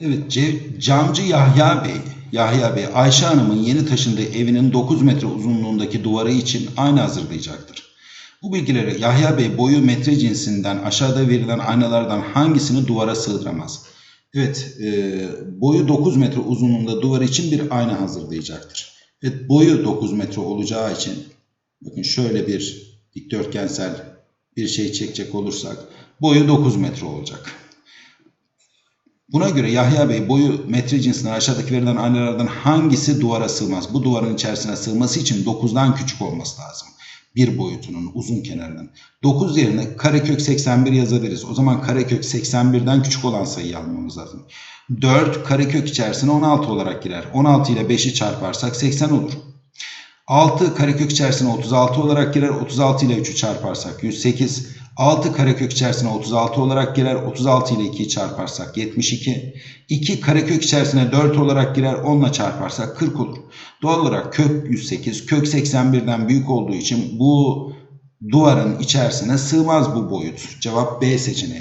Evet, Ce- camcı Yahya Bey, Yahya Bey, Ayşe Hanım'ın yeni taşındığı evinin 9 metre uzunluğundaki duvarı için aynı hazırlayacaktır. Bu bilgileri Yahya Bey boyu metre cinsinden aşağıda verilen aynalardan hangisini duvara sığdıramaz? Evet, e, boyu 9 metre uzunluğunda duvar için bir ayna hazırlayacaktır. Evet, boyu 9 metre olacağı için bakın şöyle bir dikdörtgensel bir şey çekecek olursak boyu 9 metre olacak. Buna göre Yahya Bey boyu metre cinsinden aşağıdaki verilen aynalardan hangisi duvara sığmaz? Bu duvarın içerisine sığması için 9'dan küçük olması lazım. Bir boyutunun uzun kenarının. 9 yerine karekök 81 yazabiliriz. O zaman karekök 81'den küçük olan sayıyı almamız lazım. 4 karekök içerisine 16 olarak girer. 16 ile 5'i çarparsak 80 olur. 6 karekök içerisine 36 olarak girer. 36 ile 3'ü çarparsak 108. 6 karekök içerisine 36 olarak girer. 36 ile 2'yi çarparsak 72. 2 karekök içerisine 4 olarak girer. 10 ile çarparsak 40 olur. Doğal olarak kök 108 kök 81'den büyük olduğu için bu duvarın içerisine sığmaz bu boyut. Cevap B seçeneğidir.